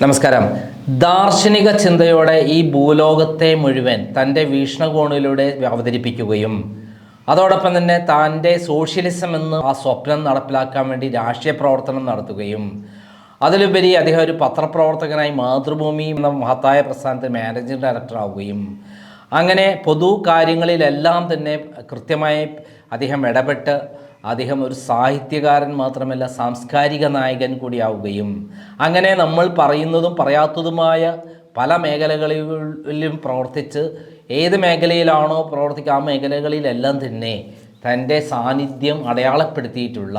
നമസ്കാരം. ദാർശനിക ചിന്തയോടെ ഈ ഭൂലോകത്തെ മുഴുവൻ തന്റെ വീക്ഷണകോണിലൂടെ അവതരിപ്പിക്കുകയും അതോടൊപ്പം തന്നെ തന്റെ സോഷ്യലിസം എന്ന് ആ സ്വപ്നം നടപ്പിലാക്കാൻ വേണ്ടി രാഷ്ട്രീയ പ്രവർത്തനം നടത്തുകയും അതിലുപരി അദ്ദേഹം ഒരു പത്രപ്രവർത്തകനായി മാതൃഭൂമി എന്ന മഹത്തായ പ്രസ്ഥാനത്ത് മാനേജിംഗ് ഡയറക്ടർ ആവുകയും അങ്ങനെ പൊതു കാര്യങ്ങളിലെല്ലാം തന്നെ കൃത്യമായി അദ്ദേഹം ഇടപെട്ട് അദ്ദേഹം ഒരു സാഹിത്യകാരൻ മാത്രമല്ല സാംസ്കാരിക നായകൻ കൂടിയാവുകയും അങ്ങനെ നമ്മൾ പറയുന്നതും പറയാത്തതുമായ പല മേഖലകളിലും പ്രവർത്തിച്ച് ഏത് മേഖലയിലാണോ പ്രവർത്തിക്കുക ആ മേഖലകളിലെല്ലാം തന്നെ തന്റെ സാന്നിധ്യം അടയാളപ്പെടുത്തിയിട്ടുള്ള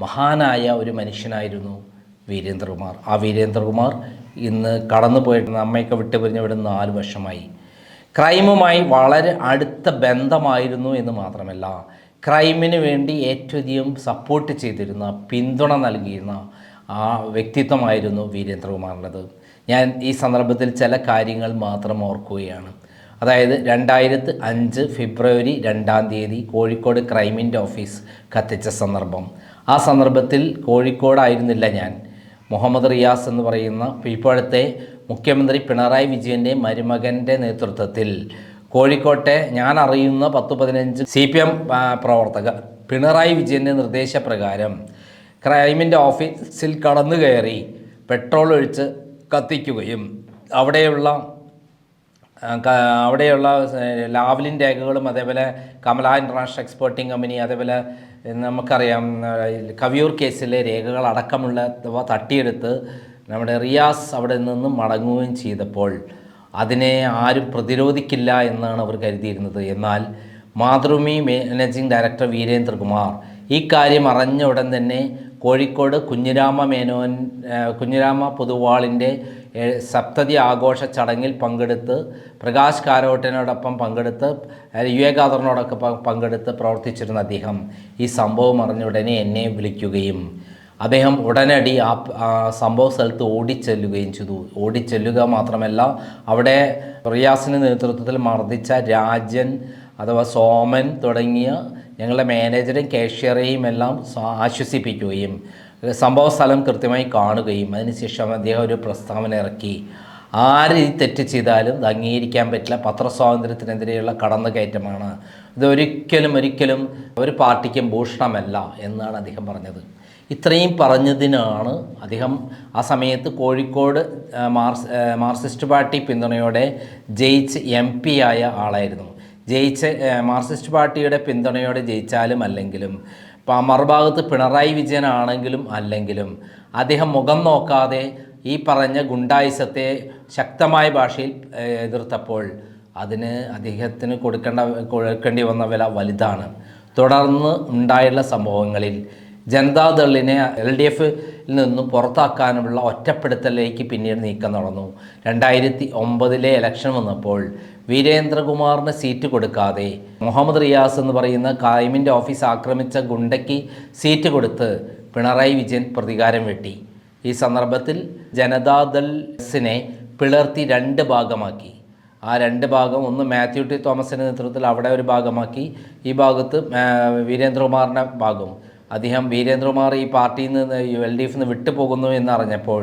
മഹാനായ ഒരു മനുഷ്യനായിരുന്നു വീരേന്ദ്രകുമാർ. ആ വീരേന്ദ്രകുമാർ ഇന്ന് കടന്നു പോയിട്ട് നമ്മയൊക്കെ വിട്ടു പിരിഞ്ഞവിടെ നാല് വർഷമായി. ക്രൈമുമായി വളരെ അടുത്ത ബന്ധമായിരുന്നു എന്ന് മാത്രമല്ല ക്രൈമിന് വേണ്ടി ഏറ്റവും അധികം സപ്പോർട്ട് ചെയ്തിരുന്ന പിന്തുണ നൽകിയിരുന്ന ആ വ്യക്തിത്വമായിരുന്നു വീരേന്ദ്രകുമാറിന്റെത്. ഞാൻ ഈ സന്ദർഭത്തിൽ ചില കാര്യങ്ങൾ മാത്രം ഓർക്കുകയാണ്. അതായത് രണ്ടായിരത്തി അഞ്ച് ഫെബ്രുവരി രണ്ടാം തീയതി കോഴിക്കോട് ക്രൈമിന്റെ ഓഫീസ് കത്തിച്ച സന്ദർഭം. ആ സന്ദർഭത്തിൽ കോഴിക്കോടായിരുന്നില്ല ഞാൻ. മുഹമ്മദ് റിയാസ് എന്ന് പറയുന്ന ഇപ്പോഴത്തെ മുഖ്യമന്ത്രി പിണറായി വിജയന്റെ മരുമകന്റെ നേതൃത്വത്തിൽ കോഴിക്കോട്ടെ ഞാൻ അറിയുന്ന പത്ത് പതിനഞ്ച് സി പി എം പ്രവർത്തകർ പിണറായി വിജയന്റെ നിർദ്ദേശപ്രകാരം ക്രൈമിന്റെ ഓഫീസിൽ കടന്നു കയറി പെട്രോൾ ഒഴിച്ച് കത്തിക്കുകയും അവിടെയുള്ള അവിടെയുള്ള ലാവലിൻ രേഖകളും അതേപോലെ കമല ഇന്റർനാഷണൽ എക്സ്പോർട്ടിംഗ് കമ്പനി അതേപോലെ നമുക്കറിയാം കവിയൂർ കേസിലെ രേഖകൾ അടക്കമുള്ളവ തട്ടിയെടുത്ത് നമ്മുടെ റിയാസ് അവിടെ നിന്നും മടങ്ങുകയും ചെയ്തപ്പോൾ അതിനെ ആരും പ്രതിരോധിക്കില്ല എന്നാണ് അവർ കരുതിയിരുന്നത്. എന്നാൽ മാതൃഭൂമി മാനേജിംഗ് ഡയറക്ടർ വീരേന്ദ്രകുമാർ ഈ കാര്യം അറിഞ്ഞ ഉടൻ തന്നെ കോഴിക്കോട് കുഞ്ഞിരാമ മേനോൻ കുഞ്ഞിരാമ പൊതുവാളിന്റെ സപ്തതി ആഘോഷ ചടങ്ങിൽ പങ്കെടുത്ത് പ്രകാശ് കാരോട്ടിനോടൊപ്പം പങ്കെടുത്ത് ആ, വിവേകാധറിനോടൊക്കെ പങ്കെടുത്ത് പ്രവർത്തിച്ചിരുന്ന അദ്ദേഹം ഈ സംഭവം അറിഞ്ഞ ഉടനെ എന്നെ വിളിക്കുകയും അദ്ദേഹം ഉടനടി ആ സംഭവ സ്ഥലത്ത് ഓടിച്ചെല്ലുകയും ചെയ്തു. ഓടിച്ചെല്ലുക മാത്രമല്ല അവിടെ റിയാസിന്റെ നേതൃത്വത്തിൽ മർദ്ദിച്ച രാജൻ അഥവാ സോമൻ തുടങ്ങിയ ഞങ്ങളുടെ മാനേജറെയും കാഷ്യറെയും എല്ലാം ആശ്വസിപ്പിക്കുകയും സംഭവ സ്ഥലം കൃത്യമായി കാണുകയും അതിനുശേഷം അദ്ദേഹം ഒരു പ്രസ്താവന ഇറക്കി. ആര് ഈ തെറ്റ് ചെയ്താലും ഇത് അംഗീകരിക്കാൻ പറ്റില്ല. പത്രസ്വാതന്ത്ര്യത്തിനെതിരെയുള്ള കടന്നുകയറ്റമാണ്. ഇതൊരിക്കലും ഒരിക്കലും ഒരു പാർട്ടിക്കും ഭൂഷണമല്ല എന്നാണ് അദ്ദേഹം പറഞ്ഞത്. ഇത്രയും പറഞ്ഞതിനാണ് അദ്ദേഹം ആ സമയത്ത് കോഴിക്കോട് മാർസ് മാർക്സിസ്റ്റ് പാർട്ടി പിന്തുണയോടെ ജയിച്ച് എം പി ആയ ആളായിരുന്നു. ജയിച്ച് മാർക്സിസ്റ്റ് പാർട്ടിയുടെ പിന്തുണയോടെ ജയിച്ചാലും അല്ലെങ്കിലും മറുഭാഗത്ത് പിണറായി വിജയനാണെങ്കിലും അല്ലെങ്കിലും അദ്ദേഹം മുഖം നോക്കാതെ ഈ പറഞ്ഞ ഗുണ്ടായുസത്തെ ശക്തമായ ഭാഷയിൽ എതിർത്തപ്പോൾ അതിന് അദ്ദേഹത്തിന് കൊടുക്കേണ്ട കൊടുക്കേണ്ടി വന്ന വില വലുതാണ്. തുടർന്ന് ഉണ്ടായുള്ള സംഭവങ്ങളിൽ ജനതാദളിനെ എൽ ഡി എഫിൽ നിന്നും പുറത്താക്കാനുള്ള ഒറ്റപ്പെടുത്തലിലേക്ക് പിന്നീട് നീക്കം നടന്നു. രണ്ടായിരത്തി ഒമ്പതിലെ ഇലക്ഷൻ വന്നപ്പോൾ വീരേന്ദ്രകുമാറിന് സീറ്റ് കൊടുക്കാതെ മുഹമ്മദ് റിയാസ് എന്ന് പറയുന്ന കായിമിന്റെ ഓഫീസ് ആക്രമിച്ച ഗുണ്ടയ്ക്ക് സീറ്റ് കൊടുത്ത് പിണറായി വിജയൻ പ്രതികാരം വെട്ടി. ഈ സന്ദർഭത്തിൽ ജനതാദൾസിനെ പിളർത്തി രണ്ട് ഭാഗമാക്കി. ആ രണ്ട് ഭാഗം ഒന്ന് മാത്യു ടി തോമസിന്റെ നേതൃത്വത്തിൽ അവിടെ ഒരു ഭാഗമാക്കി. ഈ ഭാഗത്ത് വീരേന്ദ്രകുമാറിന്റെ ഭാഗം. അദ്ദേഹം വീരേന്ദ്രകുമാർ ഈ പാർട്ടിയിൽ നിന്ന് എൽ ഡി എഫിൽ നിന്ന് വിട്ടുപോകുന്നു എന്നറിഞ്ഞപ്പോൾ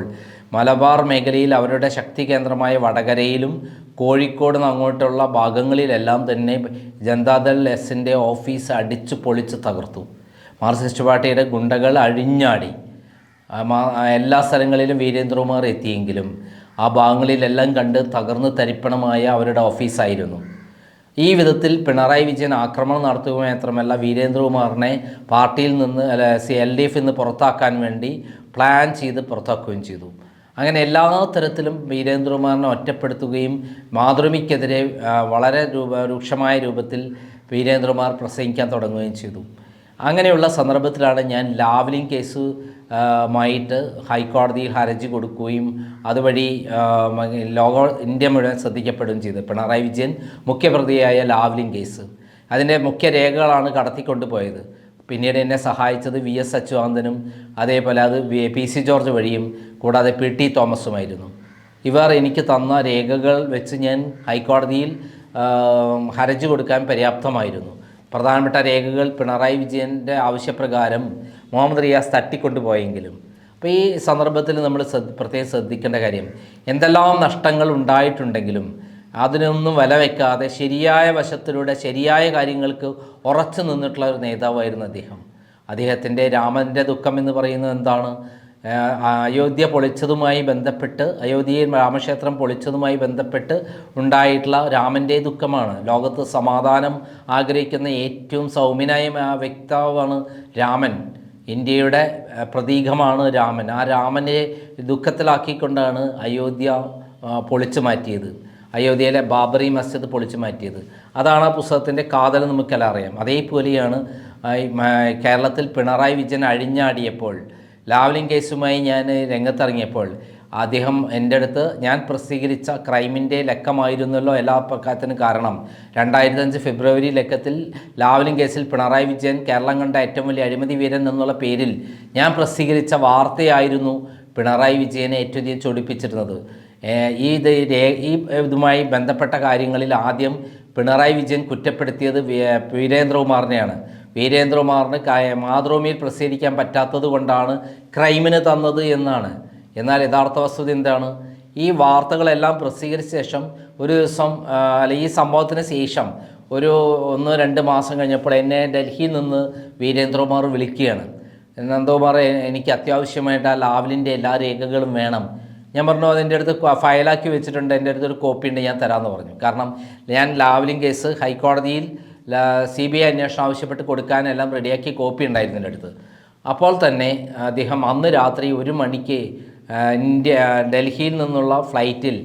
മലബാർ മേഖലയിൽ അവരുടെ ശക്തി കേന്ദ്രമായ വടകരയിലും കോഴിക്കോട് അങ്ങോട്ടുള്ള ഭാഗങ്ങളിലെല്ലാം തന്നെ ജനതാദൾ എസിന്റെ ഓഫീസ് അടിച്ചു പൊളിച്ച് തകർത്തു. മാർക്സിസ്റ്റ് പാർട്ടിയുടെ ഗുണ്ടകൾ അഴിഞ്ഞാടി. എല്ലാ സ്ഥലങ്ങളിലും വീരേന്ദ്രകുമാർ എത്തിയെങ്കിലും ആ ഭാഗങ്ങളിലെല്ലാം കണ്ട് തകർന്ന് തരിപ്പണമായ അവരുടെ ഓഫീസായിരുന്നു. ഈ വിധത്തിൽ പിണറായി വിജയൻ ആക്രമണം നടത്തുക മാത്രമല്ല വീരേന്ദ്രകുമാറിനെ പാർട്ടിയിൽ നിന്ന് അല്ല സി എൽ ഡി എഫിൽ നിന്ന് പുറത്താക്കാൻ വേണ്ടി പ്ലാൻ ചെയ്ത് പുറത്താക്കുകയും ചെയ്തു. അങ്ങനെ എല്ലാ തരത്തിലും വീരേന്ദ്രകുമാറിനെ ഒറ്റപ്പെടുത്തുകയും മാതൃമിക്കെതിരെ വളരെ രൂപ രൂക്ഷമായ രൂപത്തിൽ വീരേന്ദ്രകുമാർ പ്രസംഗിക്കാൻ തുടങ്ങുകയും ചെയ്തു. അങ്ങനെയുള്ള സന്ദർഭത്തിലാണ് ഞാൻ ലാവ്ലിൻ കേസ് മായിട്ട് ഹൈക്കോടതിയിൽ ഹർജി കൊടുക്കുകയും അതുവഴി ലോക ഇന്ത്യ മുഴുവൻ ശ്രദ്ധിക്കപ്പെടുകയും ചെയ്തു പിണറായി വിജയൻ മുഖ്യപ്രതിയായ ലാവ്ലിൻ കേസ് അതിന്റെ മുഖ്യ രേഖകളാണ് കടത്തിക്കൊണ്ടുപോയത് പിന്നീട് എന്നെ സഹായിച്ചത് വി എസ് അച്യുതാനന്ദനും അതേപോലെ അത് പി സി ജോർജ് വഴിയും കൂടാതെ പി ടി തോമസുമായിരുന്നു ഇവർ എനിക്ക് തന്ന രേഖകൾ വെച്ച് ഞാൻ ഹൈക്കോടതിയിൽ ഹർജി കൊടുക്കാൻ പര്യാപ്തമായിരുന്നു പ്രധാനപ്പെട്ട രേഖകൾ പിണറായി വിജയന്റെ ആവശ്യപ്രകാരം മുഹമ്മദ് റിയാസ് തട്ടിക്കൊണ്ടുപോയെങ്കിലും അപ്പോൾ ഈ സന്ദർഭത്തിൽ നമ്മൾ പ്രത്യേകം ശ്രദ്ധിക്കേണ്ട കാര്യം എന്തെല്ലാം നഷ്ടങ്ങൾ ഉണ്ടായിട്ടുണ്ടെങ്കിലും അതിനൊന്നും വില വയ്ക്കാതെ ശരിയായ വശത്തിലൂടെ ശരിയായ കാര്യങ്ങൾക്ക് ഉറച്ചു നിന്നിട്ടുള്ള ഒരു നേതാവായിരുന്നു അദ്ദേഹം. അദ്ദേഹത്തിന്റെ രാമന്റെ ദുഃഖം എന്ന് പറയുന്നത് എന്താണ്? അയോധ്യ പൊളിച്ചതുമായി ബന്ധപ്പെട്ട് അയോധ്യയിൽ രാമക്ഷേത്രം പൊളിച്ചതുമായി ബന്ധപ്പെട്ട് ഉണ്ടായിട്ടുള്ള രാമന്റെ ദുഃഖമാണ്. ലോകത്ത് സമാധാനം ആഗ്രഹിക്കുന്ന ഏറ്റവും സൗമ്യനായ വ്യക്താവാണ് രാമൻ. ഇന്ത്യയുടെ പ്രതീകമാണ് രാമൻ. ആ രാമനെ ദുഃഖത്തിലാക്കിക്കൊണ്ടാണ് അയോധ്യ പൊളിച്ചു മാറ്റിയത്. അയോധ്യയിലെ ബാബറി മസ്ജിദ് പൊളിച്ചു മാറ്റിയത്. അതാണ് ആ പുസ്തകത്തിന്റെ കാതൽ നമുക്കെല്ലാം അറിയാം. അതേപോലെയാണ് കേരളത്തിൽ പിണറായി വിജയൻ അഴിഞ്ഞാടിയപ്പോൾ ലാവ്ലിംഗ് കേസുമായി ഞാൻ രംഗത്തിറങ്ങിയപ്പോൾ അദ്ദേഹം എന്റെ അടുത്ത് ഞാൻ പ്രസിദ്ധീകരിച്ച ക്രൈമിന്റെ ലക്കമായിരുന്നല്ലോ എല്ലാ പ്രക്കാരത്തിനും കാരണം. രണ്ടായിരത്തഞ്ച് ഫെബ്രുവരി ലക്കത്തിൽ ലാവലിൻ കേസിൽ പിണറായി വിജയൻ കേരളം കണ്ട ഏറ്റവും വലിയ അഴിമതി വീരൻ എന്നുള്ള പേരിൽ ഞാൻ പ്രസിദ്ധീകരിച്ച വാർത്തയായിരുന്നു പിണറായി വിജയനെ ഏറ്റവും അധികം ചൊടിപ്പിച്ചിരുന്നത്. ഈ ഇത് ഈ ഇതുമായി ബന്ധപ്പെട്ട കാര്യങ്ങളിൽ ആദ്യം പിണറായി വിജയൻ കുറ്റപ്പെടുത്തിയത് വീരേന്ദ്രകുമാറിനെയാണ്. വീരേന്ദ്രകുമാറിന് മാതൃഭൂമിയിൽ പ്രസിദ്ധീകരിക്കാൻ പറ്റാത്തത് കൊണ്ടാണ് ക്രൈമിന് തന്നത് എന്നാണ്. എന്നാൽ യഥാർത്ഥ വസ്തുത എന്താണ്? ഈ വാർത്തകളെല്ലാം പ്രസിദ്ധീകരിച്ച ശേഷം ഒരു ദിവസം അല്ല ഈ സംഭവത്തിന് ശേഷം ഒരു ഒന്ന് രണ്ട് മാസം കഴിഞ്ഞപ്പോൾ എന്നെ ഡൽഹിയിൽ നിന്ന് വീരേന്ദ്രകുമാർ വിളിക്കുകയാണ്. നന്ദകുമാർ എനിക്ക് അത്യാവശ്യമായിട്ട് ആ ലാവലിന്റെ എല്ലാ രേഖകളും വേണം. ഞാൻ പറഞ്ഞു അതിന്റെ അടുത്ത് ഫയലാക്കി വെച്ചിട്ടുണ്ട് എന്റെ അടുത്ത് ഒരു കോപ്പി ഉണ്ട് ഞാൻ തരാമെന്ന് പറഞ്ഞു. കാരണം ഞാൻ ലാവലിൻ കേസ് ഹൈക്കോടതിയിൽ സി ബി ഐ അന്വേഷണം ആവശ്യപ്പെട്ട് കൊടുക്കാനെല്ലാം റെഡിയാക്കി കോപ്പി ഉണ്ടായിരുന്നു എന്റെ അടുത്ത്. അപ്പോൾ തന്നെ അദ്ദേഹം അന്ന് രാത്രി ഒരു മണിക്ക് ഇന്ത്യ ഡൽഹിയിൽ നിന്നുള്ള ഫ്ലൈറ്റിൽ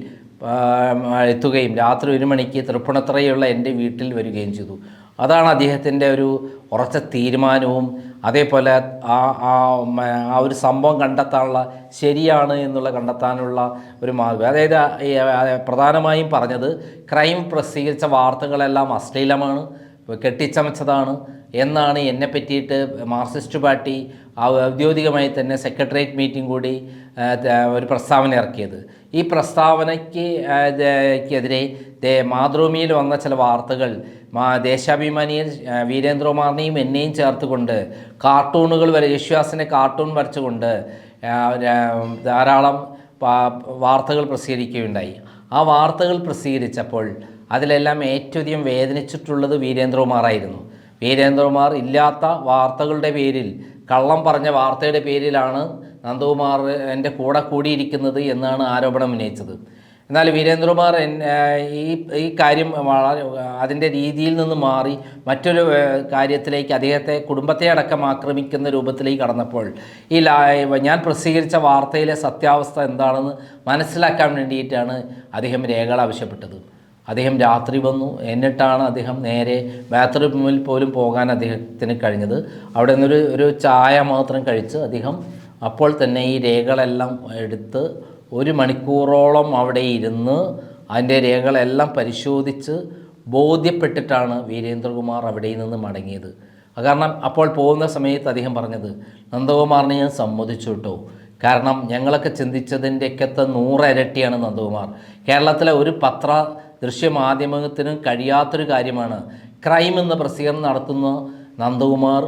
എത്തുകയും രാത്രി ഒരു മണിക്ക് തൃപ്പുണത്തറയുള്ള എന്റെ വീട്ടിൽ വരികയും ചെയ്തു. അതാണ് അദ്ദേഹത്തിന്റെ ഒരു ഉറച്ച തീരുമാനവും. അതേപോലെ ആ ആ ഒരു സംഭവം കണ്ടെത്താനുള്ള ശരിയാണ് എന്നുള്ള കണ്ടെത്താനുള്ള ഒരു മാർഗം. അതായത് പ്രധാനമായും പറഞ്ഞത് ക്രൈം പ്രസിദ്ധീകരിച്ച വാർത്തകളെല്ലാം അശ്ലീലമാണ് കെട്ടിച്ചമച്ചതാണ് എന്നാണ് എന്നെ പറ്റിയിട്ട് മാർക്സിസ്റ്റ് പാർട്ടി ഔദ്യോഗികമായി തന്നെ സെക്രട്ടേറിയറ്റ് മീറ്റിംഗ് കൂടി ഒരു പ്രസ്താവന ഇറക്കിയത്. ഈ പ്രസ്താവനയ്ക്ക് എതിരെ മാതൃഭൂമിയിൽ വന്ന ചില വാർത്തകൾ മാ ദേശാഭിമാനിയിൽ ആ, വീരേന്ദ്രകുമാറിനെയും എന്നെയും ചേർത്തുകൊണ്ട് കാർട്ടൂണുകൾ വരെ യേശുദാസിന്റെ കാർട്ടൂൺ വരച്ചുകൊണ്ട് ധാരാളം വാർത്തകൾ പ്രസിദ്ധീകരിക്കുകയുണ്ടായി. ആ വാർത്തകൾ പ്രസിദ്ധീകരിച്ചപ്പോൾ അതിലെല്ലാം ഏറ്റവും അധികം വേദനിച്ചിട്ടുള്ളത് വീരേന്ദ്രകുമാറായിരുന്നു വീരേന്ദ്രകുമാർ ഇല്ലാത്ത വാർത്തകളുടെ പേരിൽ കള്ളം പറഞ്ഞ വാർത്തയുടെ പേരിലാണ് നന്ദകുമാർ എന്റെ കൂടെ കൂടിയിരിക്കുന്നത് എന്നാണ് ആരോപണം ഉന്നയിച്ചത്. എന്നാൽ വീരേന്ദ്രകുമാർ ഈ ഈ കാര്യം വളരെ അതിന്റെ രീതിയിൽ നിന്ന് മാറി മറ്റൊരു കാര്യത്തിലേക്ക് അദ്ദേഹത്തെ കുടുംബത്തെ അടക്കം ആക്രമിക്കുന്ന രൂപത്തിലേക്ക് കടന്നപ്പോൾ ഈ ഞാൻ പ്രസിദ്ധീകരിച്ച വാർത്തയിലെ സത്യാവസ്ഥ എന്താണെന്ന് മനസ്സിലാക്കാൻ വേണ്ടിയിട്ടാണ് അദ്ദേഹം രേഖകൾ ആവശ്യപ്പെട്ടത്. അദ്ദേഹം രാത്രി വന്നു. എന്നിട്ടാണ് അദ്ദേഹം നേരെ ബാത്റൂമിൽ പോലും പോകാൻ അദ്ദേഹത്തിന് കഴിഞ്ഞത്. അവിടെ നിന്നൊരു ഒരു ചായ മാത്രം കഴിച്ച് അദ്ദേഹം അപ്പോൾ തന്നെ ഈ രേഖകളെല്ലാം എടുത്ത് ഒരു മണിക്കൂറോളം അവിടെ ഇരുന്ന് അതിന്റെ രേഖകളെല്ലാം പരിശോധിച്ച് ബോധ്യപ്പെട്ടിട്ടാണ് വീരേന്ദ്രകുമാർ അവിടെ നിന്ന് മടങ്ങിയത്. കാരണം അപ്പോൾ പോകുന്ന സമയത്ത് അദ്ദേഹം പറഞ്ഞത് നന്ദകുമാറിനെ ഞാൻ സമ്മതിച്ചു കേട്ടോ. കാരണം ഞങ്ങളൊക്കെ ചിന്തിച്ചതിന്റെയൊക്കത്തെ നൂറരട്ടിയാണ് നന്ദകുമാർ. കേരളത്തിലെ ഒരു പത്ര ദൃശ്യമാധ്യമത്തിനും കഴിയാത്തൊരു കാര്യമാണ് ക്രൈം എന്ന പ്രസിദ്ധീകരണം നടത്തുന്ന നന്ദകുമാർ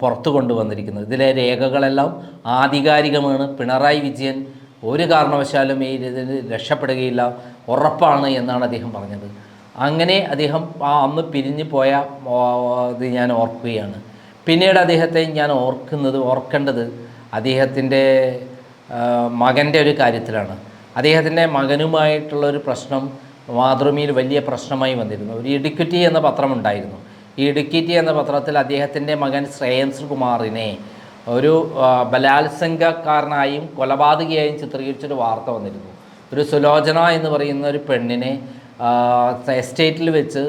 പുറത്തു കൊണ്ടുവന്നിരിക്കുന്നത്. ഇതിലെ രേഖകളെല്ലാം ആധികാരികമാണ്. പിണറായി വിജയൻ ഒരു കാരണവശാലും ഈ ഇതിൽ രക്ഷപ്പെടുകയില്ല. ഉറപ്പാണ് എന്നാണ് അദ്ദേഹം പറഞ്ഞത്. അങ്ങനെ അദ്ദേഹം ആ അന്ന് പിരിഞ്ഞു പോയ ഇത് ഞാൻ ഓർക്കുകയാണ്. പിന്നീട് അദ്ദേഹത്തെ ഞാൻ ഓർക്കുന്നത് ഓർക്കേണ്ടത് അദ്ദേഹത്തിന്റെ മകന്റെ ഒരു കാര്യത്തിലാണ്. അദ്ദേഹത്തിന്റെ മകനുമായിട്ടുള്ളൊരു പ്രശ്നം മാതൃഭൂമിയിൽ വലിയ പ്രശ്നമായി വന്നിരുന്നു. ഒരു ഇടുക്കിറ്റി എന്ന പത്രമുണ്ടായിരുന്നു ഈ ഇടുക്കിറ്റി എന്ന പത്രത്തിൽ അദ്ദേഹത്തിന്റെ മകൻ ശ്രേയംസ് കുമാറിനെ ഒരു ബലാത്സംഗക്കാരനായും കൊലപാതകയായും ചിത്രീകരിച്ചൊരു വാർത്ത വന്നിരുന്നു. ഒരു സുലോചന എന്ന് പറയുന്ന ഒരു പെണ്ണിനെ എസ്റ്റേറ്റിൽ വെച്ച്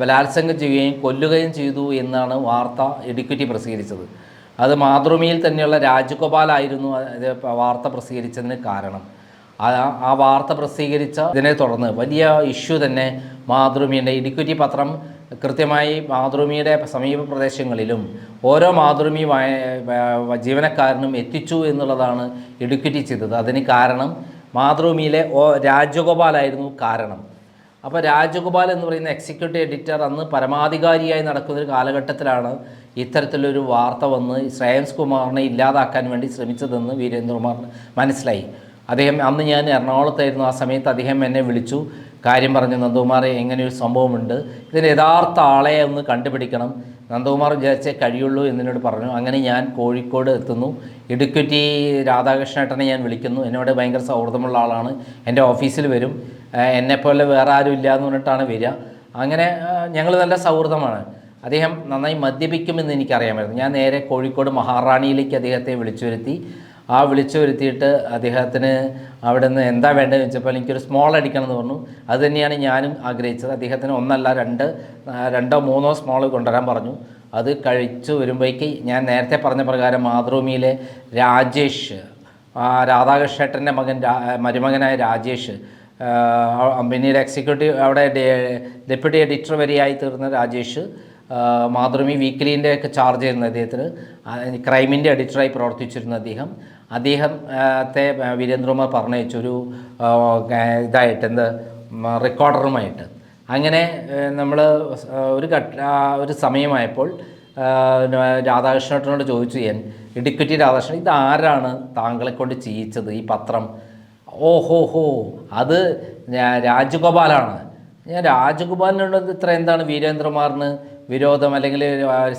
ബലാത്സംഗം ചെയ്യുകയും കൊല്ലുകയും ചെയ്തു എന്നാണ് വാർത്ത ഇടുക്കിറ്റി പ്രസിദ്ധീകരിച്ചത്. അത് മാതൃഭൂമിയിൽ തന്നെയുള്ള രാജഗോപാലായിരുന്നു വാർത്ത പ്രസിദ്ധീകരിച്ചതിന് കാരണം. ആ വാർത്ത പ്രസിദ്ധീകരിച്ച ഇതിനെ തുടർന്ന് വലിയ ഇഷ്യൂ തന്നെ മാതൃഭൂമിയുടെ ഇടുക്കുറ്റി പത്രം കൃത്യമായി മാതൃഭൂമിയുടെ സമീപ പ്രദേശങ്ങളിലും ഓരോ മാതൃഭൂമി ജീവനക്കാരനും എത്തിച്ചു എന്നുള്ളതാണ് ഇടുക്കുറ്റി ചെയ്തത്. അതിന് കാരണം മാതൃഭൂമിയിലെ ഓ രാജഗോപാലായിരുന്നു കാരണം. അപ്പോൾ രാജഗോപാൽ എന്ന് പറയുന്ന എക്സിക്യൂട്ടീവ് എഡിറ്റർ അന്ന് പരമാധികാരിയായി നടക്കുന്ന ഒരു കാലഘട്ടത്തിലാണ് ഇത്തരത്തിലൊരു വാർത്ത വന്ന് ശ്രേയംസ് കുമാറിനെ ഇല്ലാതാക്കാൻ വേണ്ടി ശ്രമിച്ചതെന്ന് വീരേന്ദ്രകുമാറിന് മനസ്സിലായി. അദ്ദേഹം അന്ന് ഞാൻ എറണാകുളത്തായിരുന്നു. ആ സമയത്ത് അദ്ദേഹം എന്നെ വിളിച്ചു. കാര്യം പറഞ്ഞു നന്ദകുമാറെ എങ്ങനെ ഒരു സംഭവമുണ്ട്. ഇതിന്റെ യഥാർത്ഥ ആളെ ഒന്ന് കണ്ടുപിടിക്കണം. നന്ദകുമാർ വിചാരിച്ചേ കഴിയുള്ളൂ എന്നോട് പറഞ്ഞു. അങ്ങനെ ഞാൻ കോഴിക്കോട് എത്തുന്നു. ഇടുക്കുറ്റി രാധാകൃഷ്ണേട്ടനെ ഞാൻ വിളിക്കുന്നു. എന്നോട് ഭയങ്കര സൗഹൃദമുള്ള ആളാണ്. എന്റെ ഓഫീസിൽ വരും. എന്നെപ്പോലെ വേറെ ആരും ഇല്ല എന്ന് പറഞ്ഞിട്ടാണ് വരിക. അങ്ങനെ ഞങ്ങൾ നല്ല സൗഹൃദമാണ്. അദ്ദേഹം നന്നായി മദ്യപിക്കുമെന്ന് എനിക്കറിയാമായിരുന്നു. ഞാൻ നേരെ കോഴിക്കോട് മഹാറാണിയിലേക്ക് അദ്ദേഹത്തെ വിളിച്ചു വരുത്തി. ആ വിളിച്ചു വരുത്തിയിട്ട് അദ്ദേഹത്തിന് അവിടെ നിന്ന് എന്താ വേണ്ടതെന്ന് വെച്ചപ്പോൾ എനിക്കൊരു സ്മോൾ അടിക്കണം എന്ന് പറഞ്ഞു. അത് തന്നെയാണ് ഞാനും ആഗ്രഹിച്ചത്. അദ്ദേഹത്തിന് ഒന്നല്ല രണ്ട് രണ്ടോ മൂന്നോ സ്മോൾ കൊണ്ടുവരാൻ പറഞ്ഞു. അത് കഴിച്ചു വരുമ്പോഴേക്ക് ഞാൻ നേരത്തെ പറഞ്ഞ പ്രകാരം മാതൃഭൂമിയിലെ രാജേഷ് രാധാകൃഷ്ണേട്ടന്റെ മകൻ മരുമകനായ രാജേഷ് പിന്നീട് എക്സിക്യൂട്ടീവ് അവിടെ ഡെപ്യൂട്ടി എഡിറ്റർ വരെയായി തീർന്ന രാജേഷ് മാതൃഭൂമി വീക്കിലിന്റെ ഒക്കെ ചാർജ് ചെയ്യുന്ന അദ്ദേഹത്തിന്. ക്രൈമിന്റെ എഡിറ്ററായി പ്രവർത്തിച്ചിരുന്ന അദ്ദേഹം. അദ്ദേഹം ആ, ത്തെ വീരേന്ദ്രകുമാർ പറഞ്ഞയച്ചു ഒരു ആ, ഇതായിട്ട് എന്ത് റെക്കോർഡറുമായിട്ട് അങ്ങനെ നമ്മൾ ഒരു ഘട്ട ഒരു സമയമായപ്പോൾ രാധാകൃഷ്ണനോട് ചോദിച്ചു ഞാൻ ഇടുക്കുറ്റി രാധാകൃഷ്ണൻ ഇതാരാണ് താങ്കളെ കൊണ്ട് ചെയ്യിച്ചത് ഈ പത്രം? ഓഹോ ഹോ അത് രാജഗോപാലാണ്. ഞാൻ രാജഗോപാലിനോട് ഇത്ര എന്താണ് വീരേന്ദ്രകുമാറിന് വിരോധം അല്ലെങ്കിൽ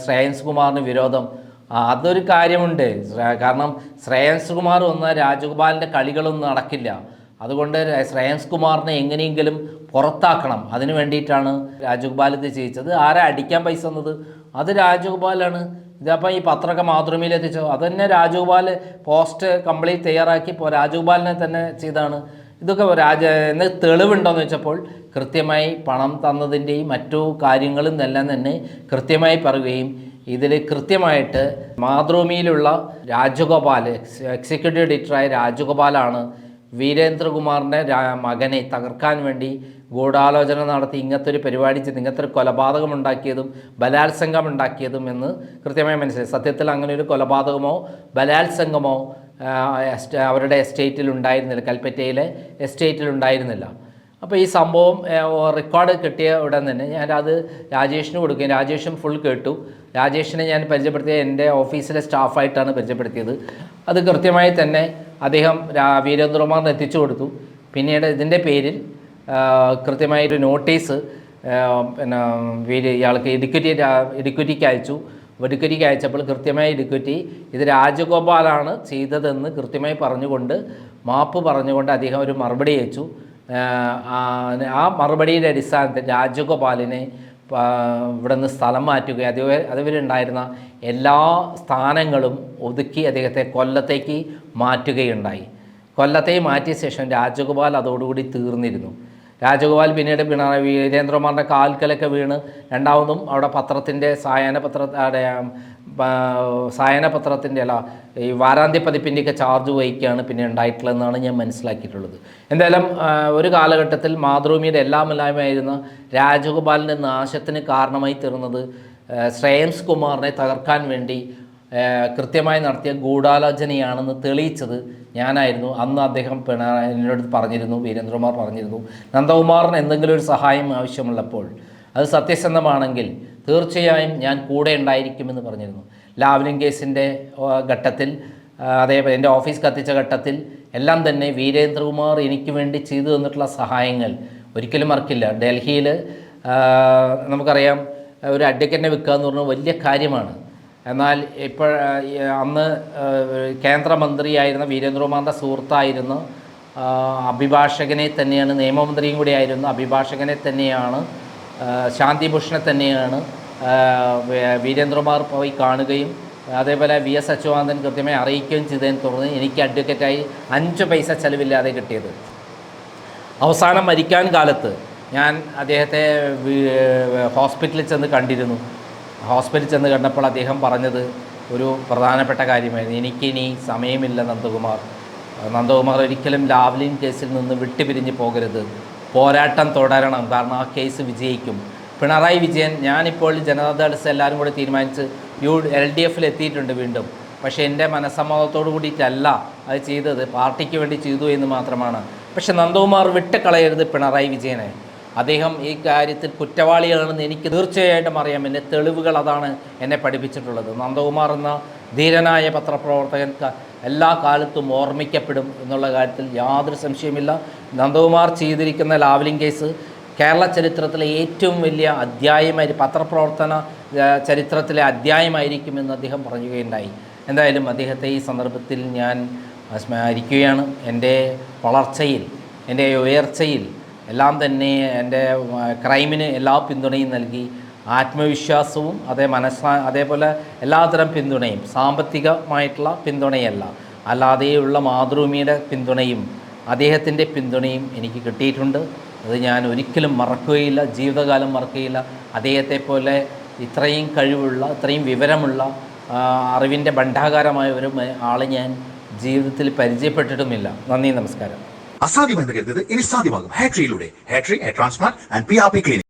ശ്രേയൻസ് കുമാറിന് വിരോധം? അതൊരു കാര്യമുണ്ട്. കാരണം ശ്രേയൻസ് കുമാർ ഒന്ന് രാജഗോപാലിന്റെ കളികളൊന്നും നടക്കില്ല. അതുകൊണ്ട് ശ്രേയൻസ് കുമാറിനെ എങ്ങനെയെങ്കിലും പുറത്താക്കണം. അതിന് വേണ്ടിയിട്ടാണ് രാജഗോപാൽ ഇത് ചെയ്യിച്ചത്. ആരാ അടിക്കാൻ പൈസ തന്നത്? അത് രാജഗോപാലാണ്. ഇതപ്പം ഈ പത്രമൊക്കെ മാതൃഭൂമിയിൽ എത്തിച്ചോ അത് തന്നെ രാജഗോപാൽ പോസ്റ്റ് കംപ്ലീറ്റ് തയ്യാറാക്കി ഇപ്പോൾ രാജഗോപാലിനെ തന്നെ ചെയ്താണ്. ഇതൊക്കെ രാജ എന്ന് തെളിവുണ്ടോയെന്ന് വെച്ചപ്പോൾ കൃത്യമായി പണം തന്നതിന്റെയും മറ്റു കാര്യങ്ങളും എല്ലാം തന്നെ കൃത്യമായി പറയുകയും ഇതിൽ കൃത്യമായിട്ട് മാതൃഭൂമിയിലുള്ള രാജഗോപാൽ എക്സ് എക്സിക്യൂട്ടീവ് എഡിറ്ററായ രാജഗോപാലാണ് വീരേന്ദ്രകുമാറിന്റെ മകനെ തകർക്കാൻ വേണ്ടി ഗൂഢാലോചന നടത്തി ഇങ്ങനത്തെ ഒരു പരിപാടി ചെയ്ത് ഇങ്ങനത്തെ ഒരു കൊലപാതകം ഉണ്ടാക്കിയതും ബലാത്സംഗം ഉണ്ടാക്കിയതും എന്ന് കൃത്യമായി മനസ്സിലായി. സത്യത്തിൽ അങ്ങനെ ഒരു കൊലപാതകമോ ബലാത്സംഗമോ അവരുടെ എസ്റ്റേറ്റിൽ ഉണ്ടായിരുന്നില്ല കൽപ്പറ്റയിലെ എസ്റ്റേറ്റിൽ ഉണ്ടായിരുന്നില്ല. അപ്പോൾ ഈ സംഭവം റെക്കോർഡ് കിട്ടിയ ഉടൻ തന്നെ അത് രാജേഷിന് കൊടുക്കുകയും രാജേഷും ഫുൾ കേട്ടു. രാജേഷിനെ ഞാൻ പരിചയപ്പെടുത്തിയ എന്റെ ഓഫീസിലെ സ്റ്റാഫായിട്ടാണ് പരിചയപ്പെടുത്തിയത്. അത് കൃത്യമായി തന്നെ അദ്ദേഹം വീരേന്ദ്രകുമാറിന് എത്തിച്ചു കൊടുത്തു. പിന്നീട് ഇതിന്റെ പേരിൽ കൃത്യമായൊരു നോട്ടീസ് പിന്നെ വീര് ഇയാൾക്ക് ഇടുക്കുറ്റി ഇടുക്കുറ്റിക്ക് അയച്ചു. ഇടുക്കുറ്റിക്ക് അയച്ചപ്പോൾ കൃത്യമായി ഇടുക്കുറ്റി ഇത് രാജഗോപാലാണ് ചെയ്തതെന്ന് കൃത്യമായി പറഞ്ഞുകൊണ്ട് മാപ്പ് പറഞ്ഞുകൊണ്ട് അദ്ദേഹം ഒരു മറുപടി അയച്ചു. ആ- മറുപടിയുടെ അടിസ്ഥാനത്തിൽ രാജഗോപാലിനെ ഇവിടെ നിന്ന് സ്ഥലം മാറ്റുകയും അതുവരെ അതുവരെയുണ്ടായിരുന്ന എല്ലാ സ്ഥാനങ്ങളും ഒതുക്കി അദ്ദേഹത്തെ കൊല്ലത്തേക്ക് മാറ്റുകയുണ്ടായി. കൊല്ലത്തെ മാറ്റിയ ശേഷം രാജഗോപാൽ അതോടുകൂടി തീർന്നിരുന്നു. രാജഗോപാൽ പിന്നീട് പിണറായി വീരേന്ദ്രകുമാറിന്റെ കാൽക്കലൊക്കെ വീണ് രണ്ടാമതും അവിടെ പത്രത്തിന്റെ സായാഹ്ന പത്ര അവിടെ, ആ, സായാഹ്ന പത്രത്തിന്റെ അല്ല ഈ വാരാന്ത്യ പതിപ്പിന്റെയൊക്കെ ചാർജ് വഹിക്കുകയാണ് പിന്നെ ഉണ്ടായിട്ടുള്ളതെന്നാണ് ഞാൻ മനസ്സിലാക്കിയിട്ടുള്ളത്. എന്തായാലും ഒരു കാലഘട്ടത്തിൽ മാതൃഭൂമിയുടെ എല്ലാം മുലായ്മയായിരുന്ന രാജഗോപാലിന്റെ നാശത്തിന് കാരണമായി തീർന്നത് ശ്രേയംസ് കുമാറിനെ തകർക്കാൻ വേണ്ടി കൃത്യമായി നടത്തിയ ഗൂഢാലോചനയാണെന്ന് തെളിയിച്ചത് ഞാനായിരുന്നു. അന്ന് അദ്ദേഹം പിണറായി എന്നോട് പറഞ്ഞിരുന്നു വീരേന്ദ്രകുമാർ പറഞ്ഞിരുന്നു. നന്ദകുമാറിന് എന്തെങ്കിലും ഒരു സഹായം ആവശ്യമുള്ളപ്പോൾ അത് സത്യസന്ധമാണെങ്കിൽ തീർച്ചയായും ഞാൻ കൂടെ ഉണ്ടായിരിക്കുമെന്ന് പറഞ്ഞിരുന്നു. ലാവ്ലിൻ കേസിന്റെ ഘട്ടത്തിൽ അതേപോലെ എന്റെ ഓഫീസ് കത്തിച്ച ഘട്ടത്തിൽ എല്ലാം തന്നെ വീരേന്ദ്രകുമാർ എനിക്ക് വേണ്ടി ചെയ്തു തന്നിട്ടുള്ള സഹായങ്ങൾ ഒരിക്കലും മറക്കില്ല. ഡൽഹിയിൽ നമുക്കറിയാം ഒരു അഡ്വക്കറ്റിനെ വിൽക്കുക എന്ന് പറഞ്ഞാൽ വലിയ കാര്യമാണ്. എന്നാൽ ഇപ്പോൾ അന്ന് കേന്ദ്രമന്ത്രിയായിരുന്ന വീരേന്ദ്രകുമാറിന്റെ സുഹൃത്തായിരുന്ന അഭിഭാഷകനെ തന്നെയാണ് നിയമമന്ത്രിയും കൂടി അഭിഭാഷകനെ തന്നെയാണ് ശാന്തിഭൂഷണെ തന്നെയാണ്. വീരേന്ദ്രകുമാർ പോയി കാണുകയും അതേപോലെ വി എസ് അച്യുതാനന്ദൻ കൃത്യമായി അറിയിക്കുകയും ചെയ്തതിനെ തുടർന്ന് എനിക്ക് അഡ്വക്കറ്റായി അഞ്ച് പൈസ ചിലവില്ലാതെ കിട്ടിയത്. അവസാനം മരിക്കാൻ കാലത്ത് ഞാൻ അദ്ദേഹത്തെ ഹോസ്പിറ്റലിൽ ചെന്ന് കണ്ടിരുന്നു. ഹോസ്പിറ്റലിൽ ചെന്ന് കണ്ടപ്പോൾ അദ്ദേഹം പറഞ്ഞത് ഒരു പ്രധാനപ്പെട്ട കാര്യമായിരുന്നു. എനിക്കിനി സമയമില്ല നന്ദകുമാർ. നന്ദകുമാർ ഒരിക്കലും ലാവ്ലിൻ കേസിൽ നിന്ന് വിട്ടുപിരിഞ്ഞ് പോകരുത്. പോരാട്ടം തുടരണം. കാരണം ആ കേസ് വിജയിക്കും. പിണറായി വിജയൻ ഞാനിപ്പോൾ ജനതാദൾസ് എല്ലാവരും കൂടി തീരുമാനിച്ച് യു എൽ ഡി എഫിൽ എത്തിയിട്ടുണ്ട് വീണ്ടും. പക്ഷേ എന്റെ മനസ്സമ്മതത്തോടു കൂടിയിട്ടല്ല അത് ചെയ്തത്. പാർട്ടിക്ക് വേണ്ടി ചെയ്തു എന്ന് മാത്രമാണ്. പക്ഷേ നന്ദകുമാർ വിട്ടുകളയരുത് പിണറായി വിജയനെ. അദ്ദേഹം ഈ കാര്യത്തിൽ കുറ്റവാളിയാണെന്ന് എനിക്ക് തീർച്ചയായിട്ടും അറിയാം. എന്റെ തെളിവുകൾ അതാണ് എന്നെ പഠിപ്പിച്ചിട്ടുള്ളത്. നന്ദകുമാർ എന്ന ധീരനായ പത്രപ്രവർത്തകൻ എല്ലാ കാലത്തും ഓർമ്മിക്കപ്പെടും എന്നുള്ള കാര്യത്തിൽ യാതൊരു സംശയമില്ല നന്ദകുമാർ ചെയ്തിരിക്കുന്ന ലാവലിംഗ് കേസ് കേരള ചരിത്രത്തിലെ ഏറ്റവും വലിയ അധ്യായമായി പത്രപ്രവർത്തന ചരിത്രത്തിലെ അധ്യായമായിരിക്കുമെന്ന് അദ്ദേഹം പറയുകയുണ്ടായി എന്തായാലും അദ്ദേഹത്തെ ഈ സന്ദർഭത്തിൽ ഞാൻ സ്മരിക്കുകയാണ് എന്റെ വളർച്ചയിൽ എന്റെ ഉയർച്ചയിൽ എല്ലാം തന്നെ എന്റെ ക്രൈമിന് എല്ലാ പിന്തുണയും നൽകി ആത്മവിശ്വാസവും അതേ മനസ്സാ അതേപോലെ എല്ലാത്തരം പിന്തുണയും സാമ്പത്തികമായിട്ടുള്ള പിന്തുണയല്ല അല്ലാതെയുള്ള മാതൃഭൂമിയുടെ പിന്തുണയും അദ്ദേഹത്തിന്റെ പിന്തുണയും എനിക്ക് കിട്ടിയിട്ടുണ്ട്. അത് ഞാൻ ഒരിക്കലും മറക്കുകയില്ല ജീവിതകാലം മറക്കുകയില്ല. അദ്ദേഹത്തെ പോലെ ഇത്രയും കഴിവുള്ള ഇത്രയും വിവരമുള്ള അറിവിന്റെ ഭണ്ഡാകാരമായ ഒരു ആളെ ഞാൻ ജീവിതത്തിൽ പരിചയപ്പെട്ടിട്ടുമില്ല. നന്ദി നമസ്കാരം. അസാധ്യമെന്ന് കരുതത് ഇനി സാധ്യമാകും. ഹാട്രിയിലൂടെ ഹാട്രി transplant and P R P clinic